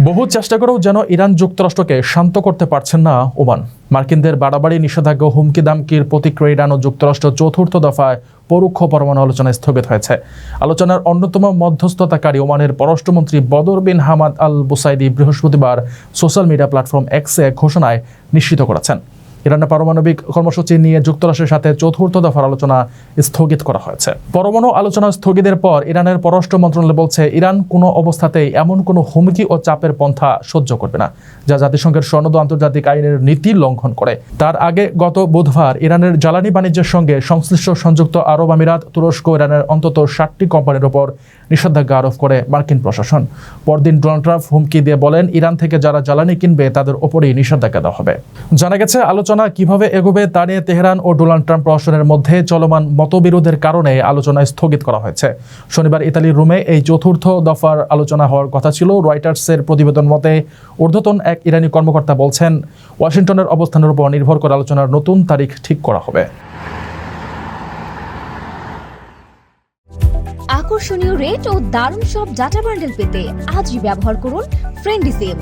বহু চেষ্টা করেও যেন ইরান যুক্তরাষ্ট্রকে শান্ত করতে পারছেন না ওমান। মার্কিনদের বাড়াবাড়ি, নিষেধাজ্ঞা, হুমকি, দামকির প্রতিক্রিয়া ইরান ও যুক্তরাষ্ট্র চতুর্থ দফায় পরোক্ষ পরমাণু আলোচনা স্থগিত হয়েছে। আলোচনার অন্যতম মধ্যস্থতাকারী ওমানের পররাষ্ট্রমন্ত্রী বদর বিন হামাদ আল বুসাইদি বৃহস্পতিবার সোশ্যাল মিডিয়া প্ল্যাটফর্ম এক্সে এক ঘোষণায় নিশ্চিত করেছেন। ইরানের পারমাণবিক কর্মসূচি নিয়ে যুক্তরাষ্ট্রের সাথে চতুর্থ দফার আলোচনা স্থগিত করা হয়েছে। পরমাণু আলোচনা স্থগিতের পর ইরানের পররাষ্ট্র মন্ত্রণালয় বলছে, ইরান কোনো অবস্থাতেই এমন কোনো হুমকি ও চাপের পন্থা সহ্য করবে না, যা জাতিসংঘের সনদ আন্তর্জাতিক আইনের নীতি লঙ্ঘন করে। তার আগে গত বুধবার ইরানের জ্বালানি বাণিজ্যের সঙ্গে সংশ্লিষ্ট সংযুক্ত আরব আমিরাত, তুরস্ক ইরানের অন্তত ষাটটি কোম্পানির ওপর নিষেধাজ্ঞা আরোপ করে মার্কিন প্রশাসন। পরদিন ডোনাল্ড ট্রাম্প হুমকি দিয়ে বলেন, ইরান থেকে যারা জ্বালানি কিনবে তাদের ওপরেই নিষেধাজ্ঞা দেওয়া হবে। জানা গেছে, আলোচনা কীভাবে এগোবে তা নিয়ে তেহরান ও ডোনাল্ড ট্রাম্প প্রশাসনের মধ্যে চলমান মতবিরোধের কারণে আলোচনা স্থগিত করা হয়েছে। শনিবার ইতালির রুমে এই চতুর্থ দফার আলোচনা হওয়ার কথা ছিল। রয়টার্সের প্রতিবেদন মতে, ঊর্ধ্বতন এক ইরানি কর্মকর্তা বলছেন, ওয়াশিংটনের অবস্থানের উপর নির্ভর করে আলোচনার নতুন তারিখ ঠিক করা হবে। আকর্ষণীয় রেট ও দারুণ সব ডাটা বান্ডেল পেতে আজই ব্যবহার করুন ফ্রেন্ডি সিম।